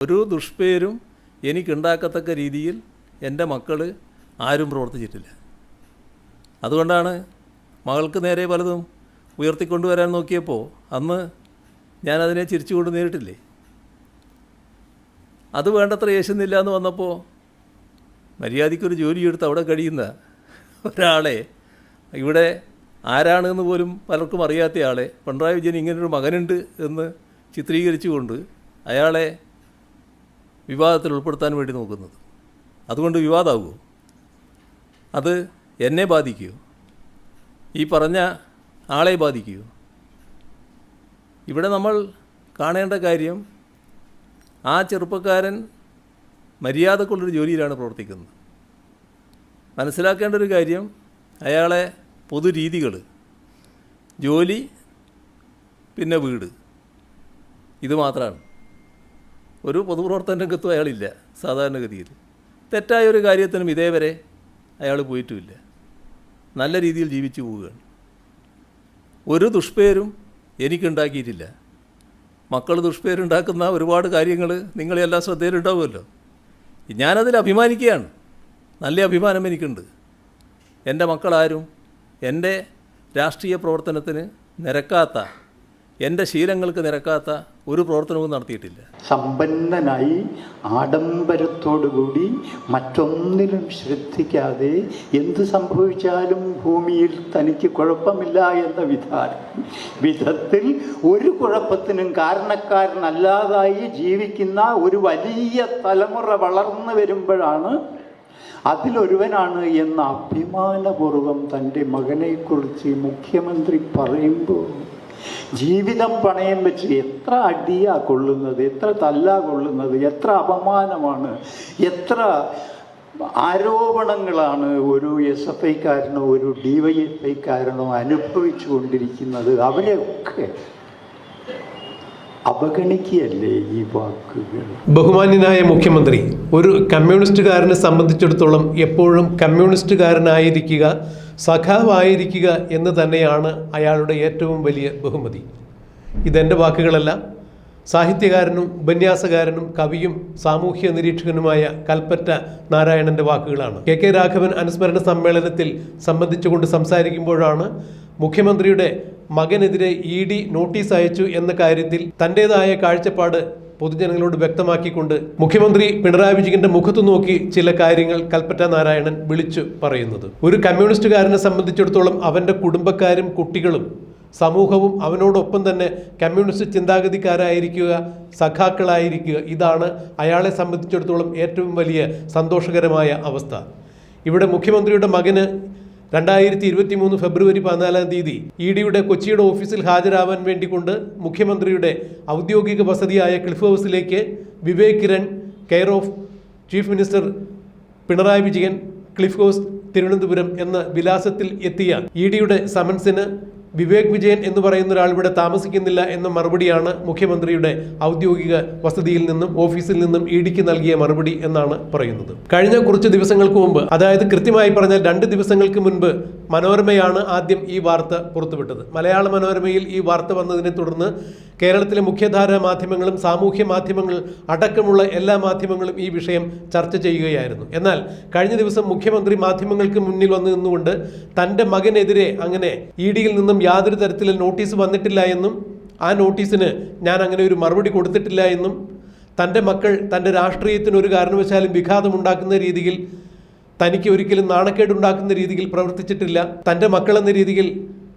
ഒരു ദുഷ്പേരും എനിക്കുണ്ടാക്കത്തക്ക രീതിയിൽ എന്റെ മക്കൾ ആരും പ്രവർത്തിച്ചിട്ടില്ല. അതുകൊണ്ടാണ് മകൾക്ക് നേരെ പലതും ഉയർത്തിക്കൊണ്ടുവരാൻ നോക്കിയപ്പോൾ അന്ന് ഞാനതിനെ ചിരിച്ചുകൊണ്ട് നേരിട്ടില്ലേ? അത് വേണ്ടത്ര യേശുന്നില്ല എന്ന് വന്നപ്പോൾ മര്യാദയ്ക്കൊരു ജോലിയെടുത്ത് അവിടെ കഴിയുന്ന ഒരാളെ ഇവിടെ ആരാണെന്ന് പോലും പലർക്കും അറിയാത്ത ആളെ പിണറായി വിജയൻ ഇങ്ങനൊരു മകനുണ്ട് എന്ന് ചിത്രീകരിച്ചുകൊണ്ട് അയാളെ വിവാദത്തിൽ ഉൾപ്പെടുത്താൻ വേണ്ടി നോക്കുന്നത്. അതുകൊണ്ട് വിവാദമാകുമോ അത് എന്നെ ബാധിക്കുമോ ഈ പറഞ്ഞ ആളെ ബാധിക്കുമോ ഇവിടെ നമ്മൾ കാണേണ്ട കാര്യം ആ ചെറുപ്പക്കാരൻ മര്യാദക്കുള്ളൊരു ജോലിയിലാണ് പ്രവർത്തിക്കുന്നത്. മനസ്സിലാക്കേണ്ട ഒരു കാര്യം അയാളെ പൊതുരീതികൾ ജോലി പിന്നെ വീട്. ഇത് മാത്രമാണ് ഒരു പൊതുപ്രവർത്തന രംഗത്തും അയാളില്ല സാധാരണഗതിയിൽ. തെറ്റായ ഒരു കാര്യത്തിനും ഇതേവരെ അയാൾ പോയിട്ടുമില്ല. നല്ല രീതിയിൽ ജീവിച്ചു പോവുകയാണ്. ഒരു ദുഷ്പേരും എനിക്കുണ്ടാക്കിയിട്ടില്ല. മക്കൾ ദുഷ്പേരുണ്ടാക്കുന്ന ഒരുപാട് കാര്യങ്ങൾ നിങ്ങളെല്ലാം ശ്രദ്ധയിലുണ്ടാവുമല്ലോ. ഞാനതിൽ അഭിമാനിക്കുകയാണ്. നല്ല അഭിമാനം എനിക്കുണ്ട്. എന്റെ മക്കളാരും എന്റെ രാഷ്ട്രീയ പ്രവർത്തനത്തിന് നിരക്കാത്ത എന്റെ ശീലങ്ങൾക്ക് നിരക്കാത്ത ഒരു പ്രവർത്തനവും നടത്തിയിട്ടില്ല. സമ്പന്നനായി ആഡംബരത്തോടുകൂടി മറ്റൊന്നിലും ശ്രദ്ധിക്കാതെ എന്ത് സംഭവിച്ചാലും ഭൂമിയിൽ തനിക്ക് കുഴപ്പമില്ല എന്ന വിധാനം. വിധത്തിൽ ഒരു കുഴപ്പത്തിനും കാരണക്കാരനല്ലാതായി ജീവിക്കുന്ന ഒരു വലിയ തലമുറ വളർന്നു വരുമ്പോഴാണ് അതിലൊരുവനാണ് എന്ന അഭിമാനപൂർവം തന്റെ മകനെക്കുറിച്ച് മുഖ്യമന്ത്രി പറയുമ്പോൾ ജീവിതം പണയം വെച്ച് എത്ര അടിയാ കൊള്ളുന്നത് എത്ര തല്ലാ കൊള്ളുന്നത് എത്ര അപമാനമാണ് എത്ര ആരോപണങ്ങളാണ് ഒരു എസ് എഫ് ഐക്കാരനോ ഒരു ഡി വൈ എഫ് ഐക്കാരനോ അനുഭവിച്ചു കൊണ്ടിരിക്കുന്നത് അവരെയൊക്കെ അവഗണിക്കുകയല്ലേ ഈ വാക്കുകൾ? ബഹുമാന്യനായ മുഖ്യമന്ത്രി ഒരു കമ്മ്യൂണിസ്റ്റുകാരനെ സംബന്ധിച്ചിടത്തോളം എപ്പോഴും കമ്മ്യൂണിസ്റ്റുകാരനായിരിക്കുക സഖാവായിരിക്കുക എന്ന് തന്നെയാണ് അയാളുടെ ഏറ്റവും വലിയ ബഹുമതി. ഇതെന്റെ വാക്കുകളല്ല സാഹിത്യകാരനും ഉപന്യാസകാരനും കവിയും സാമൂഹ്യ നിരീക്ഷകനുമായ കൽപ്പറ്റ നാരായണന്റെ വാക്കുകളാണ്. കെ കെ രാഘവൻ അനുസ്മരണ സമ്മേളനത്തിൽ സംബന്ധിച്ചുകൊണ്ട് സംസാരിക്കുമ്പോഴാണ് മുഖ്യമന്ത്രിയുടെ മകനെതിരെ ഇ ഡി നോട്ടീസ് അയച്ചു എന്ന കാര്യത്തിൽ തന്റേതായ കാഴ്ചപ്പാട് പൊതുജനങ്ങളോട് വ്യക്തമാക്കിക്കൊണ്ട് മുഖ്യമന്ത്രി പിണറായി വിജയന്റെ മുഖത്തു നോക്കി ചില കാര്യങ്ങൾ കൽപ്പറ്റ നാരായണൻ വിളിച്ചു പറയുന്നത്. ഒരു കമ്മ്യൂണിസ്റ്റുകാരനെ സംബന്ധിച്ചിടത്തോളം അവന്റെ കുടുംബക്കാരും കുട്ടികളും സമൂഹവും അവനോടൊപ്പം തന്നെ കമ്മ്യൂണിസ്റ്റ് ചിന്താഗതിക്കാരായിരിക്കുക സഖാക്കളായിരിക്കുക ഇതാണ് അയാളെ സംബന്ധിച്ചിടത്തോളം ഏറ്റവും വലിയ സന്തോഷകരമായ അവസ്ഥ. ഇവിടെ മുഖ്യമന്ത്രിയുടെ മകന് രണ്ടായിരത്തി ഇരുപത്തി മൂന്ന് ഫെബ്രുവരി പതിനാലാം തീയതി ഇ ഡിയുടെ കൊച്ചിയുടെ ഓഫീസിൽ ഹാജരാവാൻ വേണ്ടി കൊണ്ട് മുഖ്യമന്ത്രിയുടെ ഔദ്യോഗിക വസതിയായ ക്ലിഫ് ഹൗസിലേക്ക് Vivek Kiran care of chief minister Pinarayi Vijayan Cliff House Thiruvananthapuram എന്ന വിലാസത്തിൽ എത്തിയ ഇ ഡിയുടെ സമൻസിന് വിവേക് വിജയൻ എന്ന് പറയുന്ന ഒരാൾ ഇവിടെ താമസിക്കുന്നില്ല എന്ന മറുപടിയാണ് മുഖ്യമന്ത്രിയുടെ ഔദ്യോഗിക വസതിയിൽ നിന്നും ഓഫീസിൽ നിന്നും ഇ ഡിക്ക് നൽകിയ മറുപടി എന്നാണ് പറയുന്നത്. കഴിഞ്ഞ കുറച്ച് ദിവസങ്ങൾക്ക് മുമ്പ് അതായത് കൃത്യമായി പറഞ്ഞാൽ രണ്ട് ദിവസങ്ങൾക്ക് മുൻപ് മനോരമയാണ് ആദ്യം ഈ വാർത്ത പുറത്തുവിട്ടത്. മലയാള മനോരമയിൽ ഈ വാർത്ത വന്നതിനെ തുടർന്ന് കേരളത്തിലെ മുഖ്യധാര മാധ്യമങ്ങളും സാമൂഹ്യ മാധ്യമങ്ങൾ അടക്കമുള്ള എല്ലാ മാധ്യമങ്ങളും ഈ വിഷയം ചർച്ച ചെയ്യുകയായിരുന്നു. എന്നാൽ കഴിഞ്ഞ ദിവസം മുഖ്യമന്ത്രി മാധ്യമങ്ങൾക്ക് മുന്നിൽ വന്നു നിന്നുകൊണ്ട് തന്റെ മകനെതിരെ അങ്ങനെ ഇ ഡിയിൽ നിന്നും യാതൊരു തരത്തിലും നോട്ടീസ് വന്നിട്ടില്ല എന്നും ആ നോട്ടീസിന് ഞാൻ അങ്ങനെ ഒരു മറുപടി കൊടുത്തിട്ടില്ല എന്നും തന്റെ മക്കൾ തന്റെ രാഷ്ട്രീയത്തിന് ഒരു കാരണവശാലും വിഘാതമുണ്ടാക്കുന്ന രീതിയിൽ തനിക്ക് ഒരിക്കലും നാണക്കേടുണ്ടാക്കുന്ന രീതിയിൽ പ്രവർത്തിച്ചിട്ടില്ല. തന്റെ മക്കളെന്ന രീതിയിൽ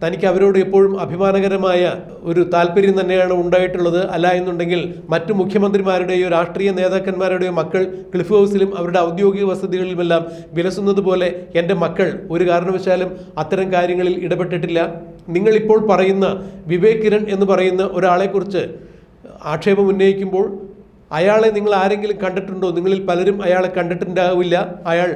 തനിക്ക് അവരോട് എപ്പോഴും അഭിമാനകരമായ ഒരു താല്പര്യം തന്നെയാണ് ഉണ്ടായിട്ടുള്ളത്. അല്ല എന്നുണ്ടെങ്കിൽ മറ്റു മുഖ്യമന്ത്രിമാരുടെയോ രാഷ്ട്രീയ നേതാക്കന്മാരുടെയോ മക്കൾ ക്ലിഫ് ഹൗസിലും അവരുടെ ഔദ്യോഗിക വസതികളിലുമെല്ലാം വിലസുന്നത് പോലെ എന്റെ മക്കൾ ഒരു കാരണവശാലും അത്തരം കാര്യങ്ങളിൽ ഇടപെട്ടിട്ടില്ല. നിങ്ങളിപ്പോൾ പറയുന്ന വിവേക് കിരൺ എന്ന് പറയുന്ന ഒരാളെക്കുറിച്ച് ആക്ഷേപം ഉന്നയിക്കുമ്പോൾ അയാളെ നിങ്ങൾ ആരെങ്കിലും കണ്ടിട്ടുണ്ടോ? നിങ്ങളിൽ പലരും അയാളെ കണ്ടിട്ടുണ്ടാവില്ല. അയാൾ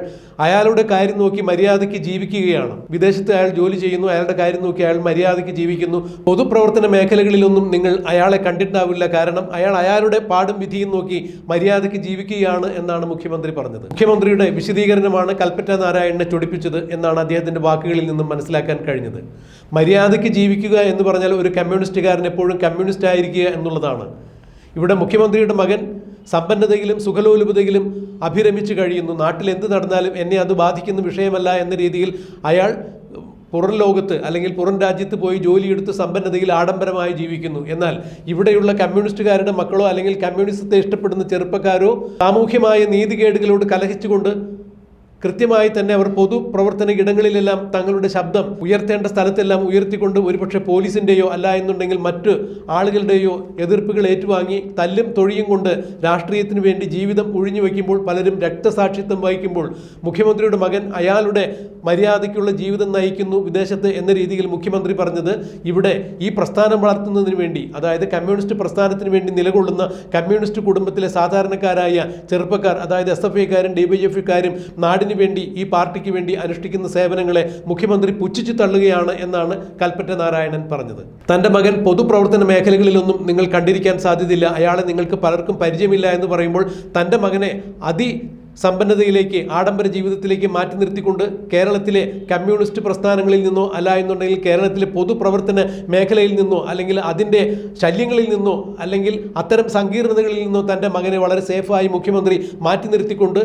അയാളുടെ കാര്യം നോക്കി മര്യാദയ്ക്ക് ജീവിക്കുകയാണ്. വിദേശത്ത് അയാൾ ജോലി ചെയ്യുന്നു അയാളുടെ കാര്യം നോക്കി അയാൾ മര്യാദയ്ക്ക് ജീവിക്കുന്നു. പൊതുപ്രവർത്തന മേഖലകളിലൊന്നും നിങ്ങൾ അയാളെ കണ്ടിട്ടുണ്ടാവില്ല. കാരണം അയാൾ അയാളുടെ പാടും വിധിയും നോക്കി മര്യാദയ്ക്ക് ജീവിക്കുകയാണ് എന്നാണ് മുഖ്യമന്ത്രി പറഞ്ഞത്. മുഖ്യമന്ത്രിയുടെ വിശദീകരണമാണ് കൽപ്പറ്റ നാരായണനെ ചൊടിപ്പിച്ചത് എന്നാണ് അദ്ദേഹത്തിന്റെ വാക്കുകളിൽ നിന്നും മനസ്സിലാക്കാൻ കഴിഞ്ഞത്. മര്യാദയ്ക്ക് ജീവിക്കുക എന്ന് പറഞ്ഞാൽ ഒരു കമ്മ്യൂണിസ്റ്റുകാരൻ എപ്പോഴും കമ്മ്യൂണിസ്റ്റ് ആയിരിക്കുക എന്നുള്ളതാണ്. ഇവിടെ മുഖ്യമന്ത്രിയുടെ മകൻ സമ്പന്നതയിലും സുഖലോലുപതയിലും അഭിരമിച്ചു കഴിയുന്നു. നാട്ടിൽ എന്ത് നടന്നാലും എന്നെ അത് ബാധിക്കുന്ന വിഷയമല്ല എന്ന രീതിയിൽ അയാൾ പുറം ലോകത്ത് അല്ലെങ്കിൽ പുറം രാജ്യത്ത് പോയി ജോലിയെടുത്ത് സമ്പന്നതയിൽ ആഡംബരമായി ജീവിക്കുന്നു. എന്നാൽ ഇവിടെയുള്ള കമ്മ്യൂണിസ്റ്റുകാരുടെ മക്കളോ അല്ലെങ്കിൽ കമ്മ്യൂണിസത്തെ ഇഷ്ടപ്പെടുന്ന ചെറുപ്പക്കാരോ സാമൂഹ്യമായ നീതികേടുകളോട് കലഹിച്ചുകൊണ്ട് കൃത്യമായി തന്നെ അവർ പൊതു പ്രവർത്തന ഇടങ്ങളിലെല്ലാം തങ്ങളുടെ ശബ്ദം ഉയർത്തേണ്ട സ്ഥലത്തെല്ലാം ഉയർത്തിക്കൊണ്ട് ഒരുപക്ഷെ പോലീസിന്റെയോ അല്ല എന്നുണ്ടെങ്കിൽ മറ്റ് ആളുകളുടെയോ എതിർപ്പുകൾ ഏറ്റുവാങ്ങി തല്ലും തൊഴിയും കൊണ്ട് രാഷ്ട്രീയത്തിന് വേണ്ടി ജീവിതം ഒഴിഞ്ഞു വയ്ക്കുമ്പോൾ പലരും രക്തസാക്ഷിത്വം വഹിക്കുമ്പോൾ മുഖ്യമന്ത്രിയുടെ മകൻ അയാളുടെ മര്യാദയ്ക്കുള്ള ജീവിതം നയിക്കുന്നു വിദേശത്ത് എന്ന രീതിയിൽ മുഖ്യമന്ത്രി പറഞ്ഞത് ഇവിടെ ഈ പ്രസ്ഥാനം വളർത്തുന്നതിന് വേണ്ടി അതായത് കമ്മ്യൂണിസ്റ്റ് പ്രസ്ഥാനത്തിന് വേണ്ടി നിലകൊള്ളുന്ന കമ്മ്യൂണിസ്റ്റ് കുടുംബത്തിലെ സാധാരണക്കാരായ ചെറുപ്പക്കാർ അതായത് എസ് എഫ് ഐക്കാരും ഡി ബി എഫ് നാടിന് വേണ്ടി ഈ പാർട്ടിക്ക് വേണ്ടി അനുഷ്ഠിക്കുന്ന സേവനങ്ങളെ മുഖ്യമന്ത്രി പുച്ഛിച്ചു തള്ളുകയാണ് എന്നാണ് കൽപ്പറ്റ നാരായണൻ പറഞ്ഞത്. തന്റെ മകൻ പൊതുപ്രവർത്തന മേഖലകളിലൊന്നും നിങ്ങൾ കണ്ടിരിക്കാൻ സാധ്യതയില്ല. അയാളെ നിങ്ങൾക്ക് പലർക്കും പരിചയമില്ല എന്ന് പറയുമ്പോൾ തന്റെ മകനെ അതി സമ്പന്നതയിലേക്ക് ആഡംബര ജീവിതത്തിലേക്ക് മാറ്റി നിർത്തിക്കൊണ്ട് കേരളത്തിലെ കമ്മ്യൂണിസ്റ്റ് പ്രസ്ഥാനങ്ങളിൽ നിന്നോ അല്ല എന്നുണ്ടെങ്കിൽ കേരളത്തിലെ പൊതുപ്രവർത്തന മേഖലയിൽ നിന്നോ അല്ലെങ്കിൽ അതിന്റെ ശല്യങ്ങളിൽ നിന്നോ അല്ലെങ്കിൽ അത്തരം സങ്കീർണതകളിൽ നിന്നോ തന്റെ മകനെ വളരെ സേഫായി മുഖ്യമന്ത്രി മാറ്റി നിർത്തിക്കൊണ്ട്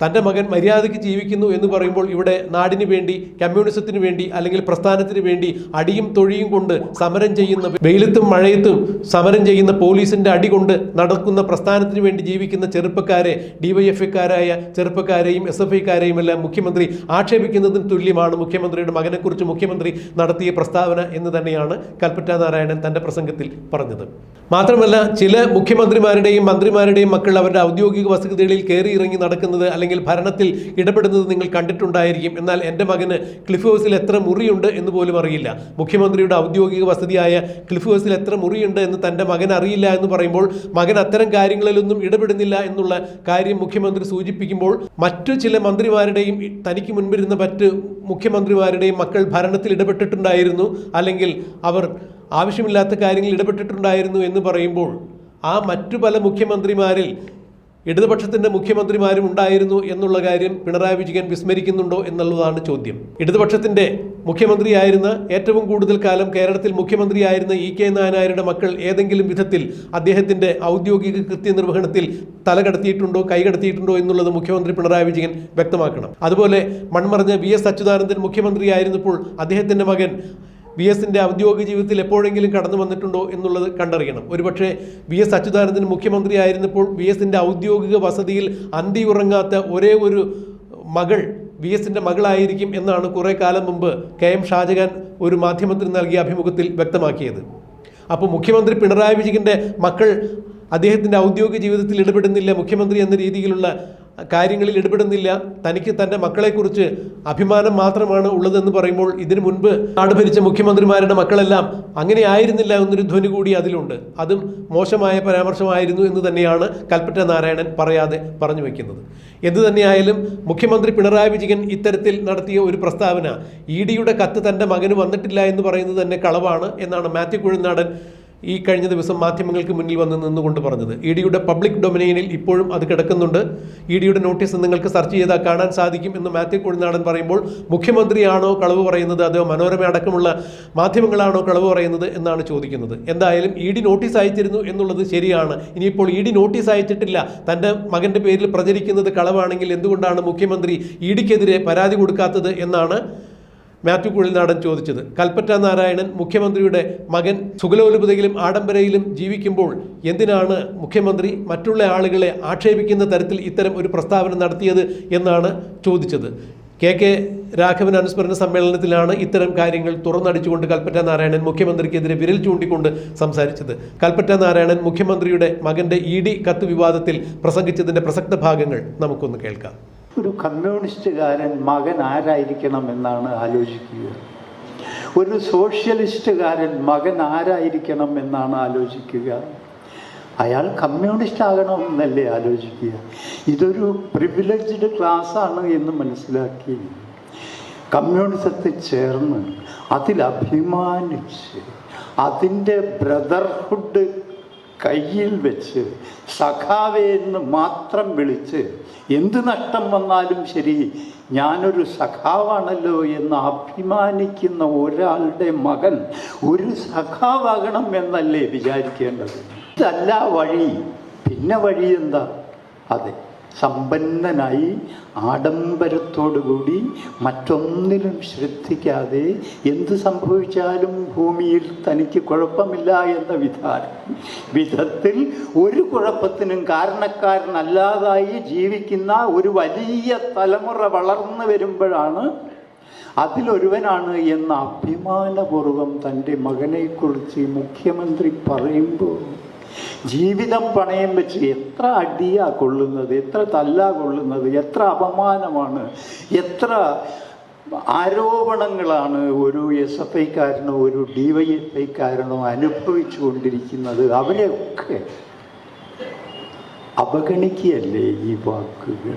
തന്റെ മകൻ മര്യാദയ്ക്ക് ജീവിക്കുന്നു എന്ന് പറയുമ്പോൾ ഇവിടെ നാടിന് വേണ്ടി കമ്മ്യൂണിസത്തിന് വേണ്ടി അല്ലെങ്കിൽ പ്രസ്ഥാനത്തിന് വേണ്ടി അടിയും തൊഴിയും കൊണ്ട് സമരം ചെയ്യുന്ന വെയിലത്തും മഴയത്തും സമരം ചെയ്യുന്ന പോലീസിന്റെ അടി കൊണ്ട് നടക്കുന്ന പ്രസ്ഥാനത്തിന് വേണ്ടി ജീവിക്കുന്ന ചെറുപ്പക്കാരെ ഡിവൈഎഫ്ഐക്കാരായ ചെറുപ്പക്കാരെയും എസ് എഫ് ഐക്കാരെയും എല്ലാം മുഖ്യമന്ത്രി ആക്ഷേപിക്കുന്നതിന് തുല്യമാണ്. മുഖ്യമന്ത്രിയുടെ മകനെക്കുറിച്ച് മുഖ്യമന്ത്രി നടത്തിയ പ്രസ്താവന എന്ന് തന്നെയാണ് കൽപ്പറ്റ നാരായണൻ തന്റെ പ്രസംഗത്തിൽ പറഞ്ഞത്. മാത്രമല്ല ചില മുഖ്യമന്ത്രിമാരുടെയും മന്ത്രിമാരുടെയും മക്കൾ അവരുടെ ഔദ്യോഗിക വസതികളിൽ കയറി ഇറങ്ങി നടക്കുന്നത് ഭരണത്തിൽ ഇടപെടുന്നത് നിങ്ങൾ കണ്ടിട്ടുണ്ടായിരിക്കും. എന്നാൽ എന്റെ മകന് ക്ലിഫ് ഹൗസിൽ എത്ര മുറിയുണ്ട് എന്ന് പോലും അറിയില്ല. മുഖ്യമന്ത്രിയുടെ ഔദ്യോഗിക വസതിയായ ക്ലിഫ് ഹൗസിൽ എത്ര മുറിയുണ്ട് എന്ന് തന്റെ മകൻ അറിയില്ല എന്ന് പറയുമ്പോൾ മകൻ അത്തരം കാര്യങ്ങളിലൊന്നും ഇടപെടുന്നില്ല എന്നുള്ള കാര്യം മുഖ്യമന്ത്രി സൂചിപ്പിക്കുമ്പോൾ മറ്റു ചില മന്ത്രിമാരുടെയും തനിക്ക് മുൻപിരുന്ന മറ്റ് മുഖ്യമന്ത്രിമാരുടെയും മക്കൾ ഭരണത്തിൽ ഇടപെട്ടിട്ടുണ്ടായിരുന്നു അല്ലെങ്കിൽ അവർ ആവശ്യമില്ലാത്ത കാര്യങ്ങളിൽ ഇടപെട്ടിട്ടുണ്ടായിരുന്നു എന്ന് പറയുമ്പോൾ ആ മറ്റു പല മുഖ്യമന്ത്രിമാരിൽ ഇടതുപക്ഷത്തിന്റെ മുഖ്യമന്ത്രിമാരും ഉണ്ടായിരുന്നു എന്നുള്ള കാര്യം പിണറായി വിജയൻ വിസ്മരിക്കുന്നുണ്ടോ എന്നുള്ളതാണ് ചോദ്യം. ഇടതുപക്ഷത്തിന്റെ മുഖ്യമന്ത്രിയായിരുന്ന ഏറ്റവും കൂടുതൽ കാലം കേരളത്തിൽ മുഖ്യമന്ത്രിയായിരുന്ന ഇ കെ നായനാരുടെ മക്കൾ ഏതെങ്കിലും വിധത്തിൽ അദ്ദേഹത്തിന്റെ ഔദ്യോഗിക കൃത്യനിർവഹണത്തിൽ തലകടത്തിയിട്ടുണ്ടോ കൈകടത്തിയിട്ടുണ്ടോ എന്നുള്ളത് മുഖ്യമന്ത്രി പിണറായി വിജയൻ വ്യക്തമാക്കണം. അതുപോലെ മൺമറഞ്ഞ വി എസ് അച്യുതാനന്ദൻ മുഖ്യമന്ത്രിയായിരുന്നപ്പോൾ അദ്ദേഹത്തിന്റെ മകൻ വി എസിന്റെ ഔദ്യോഗിക ജീവിതത്തിൽ എപ്പോഴെങ്കിലും കടന്നു വന്നിട്ടുണ്ടോ എന്നുള്ളത് കണ്ടറിയണം. ഒരുപക്ഷെ വി എസ് അച്യുതാനന്ദൻ മുഖ്യമന്ത്രിയായിരുന്നപ്പോൾ വി എസിന്റെ ഔദ്യോഗിക വസതിയിൽ അന്തി ഉറങ്ങാത്ത ഒരേ ഒരു മകൾ വി എസിന്റെ മകളായിരിക്കും എന്നാണ് കുറേ കാലം മുമ്പ് കെ എം ഷാജഹാൻ ഒരു മാധ്യമത്തിന് നൽകിയ അഭിമുഖത്തിൽ വ്യക്തമാക്കിയത്. അപ്പോൾ മുഖ്യമന്ത്രി പിണറായി വിജയന്റെ മക്കൾ അദ്ദേഹത്തിന്റെ ഔദ്യോഗിക ജീവിതത്തിൽ ഇടപെടുന്നില്ല മുഖ്യമന്ത്രി എന്ന രീതിയിലുള്ള കാര്യങ്ങളിൽ ഇടപെടുന്നില്ല. തനിക്ക് തന്റെ മക്കളെക്കുറിച്ച് അഭിമാനം മാത്രമാണ് ഉള്ളതെന്ന് പറയുമ്പോൾ ഇതിനു മുൻപ് നാട് ഭരിച്ച മുഖ്യമന്ത്രിമാരുടെ മക്കളെല്ലാം അങ്ങനെ ആയിരുന്നില്ല എന്നൊരു ധ്വനി കൂടി അതിലുണ്ട്. അതും മോശമായ പരാമർശമായിരുന്നു എന്ന് തന്നെയാണ് കൽപ്പറ്റ നാരായണൻ പറയാതെ പറഞ്ഞു വയ്ക്കുന്നത് എന്തു തന്നെയായാലും മുഖ്യമന്ത്രി പിണറായി വിജയൻ ഇത്തരത്തിൽ നടത്തിയ ഒരു പ്രസ്താവന ഇ ഡിയുടെ കത്ത് തന്റെ മകന് വന്നിട്ടില്ല എന്ന് പറയുന്നത് തന്നെ കളവാണ് എന്നാണ് മാത്യു കുഴൽനാടൻ ഈ കഴിഞ്ഞ ദിവസം മാധ്യമങ്ങൾക്ക് മുന്നിൽ വന്ന് നിന്നുകൊണ്ട് പറഞ്ഞത്. ഇ ഡിയുടെ പബ്ലിക് ഡൊമിനൈനിൽ ഇപ്പോഴും അത് കിടക്കുന്നുണ്ട്. ഇ ഡിയുടെ നോട്ടീസ് നിങ്ങൾക്ക് സെർച്ച് ചെയ്താൽ കാണാൻ സാധിക്കും എന്ന് മാത്യു കുഴിനാടൻ പറയുമ്പോൾ മുഖ്യമന്ത്രിയാണോ കളവ് പറയുന്നത് അതോ മനോരമ അടക്കമുള്ള മാധ്യമങ്ങളാണോ കളവ് പറയുന്നത് എന്നാണ് ചോദിക്കുന്നത്. എന്തായാലും ഇ ഡി നോട്ടീസ് അയച്ചിരുന്നു എന്നുള്ളത് ശരിയാണ്. ഇനിയിപ്പോൾ ഇ ഡി നോട്ടീസ് അയച്ചിട്ടില്ല. തന്റെ മകന്റെ പേരിൽ പ്രചരിക്കുന്നത് കളവാണെങ്കിൽ എന്തുകൊണ്ടാണ് മുഖ്യമന്ത്രി ഇ ഡിക്കെതിരെ പരാതി കൊടുക്കാത്തത് എന്നാണ് മാത്യു കുഴിൽനാടൻ ചോദിച്ചത് കൽപ്പറ്റ നാരായണൻ മുഖ്യമന്ത്രിയുടെ മകൻ സുഗലോലുപതയിലും ആഡംബരയിലും ജീവിക്കുമ്പോൾ എന്തിനാണ് മുഖ്യമന്ത്രി മറ്റുള്ള ആളുകളെ ആക്ഷേപിക്കുന്ന തരത്തിൽ ഇത്തരം ഒരു പ്രസ്താവന നടത്തിയത് എന്നാണ് ചോദിച്ചത്? കെ കെ രാഘവൻ അനുസ്മരണ സമ്മേളനത്തിലാണ് ഇത്തരം കാര്യങ്ങൾ തുറന്നടിച്ചുകൊണ്ട് കൽപ്പറ്റ നാരായണൻ മുഖ്യമന്ത്രിക്കെതിരെ വിരൽ ചൂണ്ടിക്കൊണ്ട് സംസാരിച്ചത്. കൽപ്പറ്റ നാരായണൻ മുഖ്യമന്ത്രിയുടെ മകന്റെ ഇ കത്ത് വിവാദത്തിൽ പ്രസംഗിച്ചതിന്റെ പ്രസക്ത ഭാഗങ്ങൾ നമുക്കൊന്ന് കേൾക്കാം. ഒരു കമ്മ്യൂണിസ്റ്റുകാരൻ മകൻ ആരായിരിക്കണം എന്നാണ് ആലോചിക്കുക. ഒരു സോഷ്യലിസ്റ്റുകാരൻ മകൻ ആരായിരിക്കണം എന്നാണ് ആലോചിക്കുക. അയാൾ കമ്മ്യൂണിസ്റ്റ് ആകണമെന്നല്ലേ ആലോചിക്കുക. ഇതൊരു പ്രിവിലേജ്ഡ് ക്ലാസ്സാണ് എന്ന് മനസ്സിലാക്കി. കമ്മ്യൂണിസത്തിൽ ചേർന്ന് അതിൽ അഭിമാനിച്ച് അതിന്റെ ബ്രദർഹുഡ് കയ്യിൽ വെച്ച് സഖാവേ എന്ന് മാത്രം വിളിച്ച് എന്ത് നഷ്ടം വന്നാലും ശരി ഞാനൊരു സഖാവാണല്ലോ എന്ന് അഭിമാനിക്കുന്ന ഒരാളുടെ മകൻ ഒരു സഖാവാകണം എന്നല്ലേ വിചാരിക്കേണ്ടത്? ഇതല്ല വഴി. പിന്നെ വഴി എന്താ? അതെ സമ്പന്നനായി ആഡംബരത്തോടുകൂടി മറ്റൊന്നിലും ശ്രദ്ധിക്കാതെ എന്ത് സംഭവിച്ചാലും ഭൂമിയിൽ തനിക്ക് കുഴപ്പമില്ല എന്ന വിധാനം. വിധത്തിൽ ഒരു കുഴപ്പത്തിനും കാരണക്കാരനല്ലാതായി ജീവിക്കുന്ന ഒരു വലിയ തലമുറ വളർന്നു വരുമ്പോഴാണ് അതിലൊരുവനാണ് എന്ന അഭിമാനപൂർവം തന്റെ മകനെക്കുറിച്ച് മുഖ്യമന്ത്രി പറയുമ്പോൾ ജീവിതം പണയം വെച്ച് എത്ര അടിയാ കൊള്ളുന്നത് എത്ര തല്ലാ കൊള്ളുന്നത് എത്ര അപമാനമാണ് എത്ര ആരോപണങ്ങളാണ് ഒരു എസ് എഫ് ഐക്കാരനോ ഒരു ഡി വൈ എഫ് ഐക്കാരനോ അനുഭവിച്ചു കൊണ്ടിരിക്കുന്നത്. അവരെയൊക്കെ അവഗണിക്കുകയല്ലേ ഈ വാക്കുകൾ?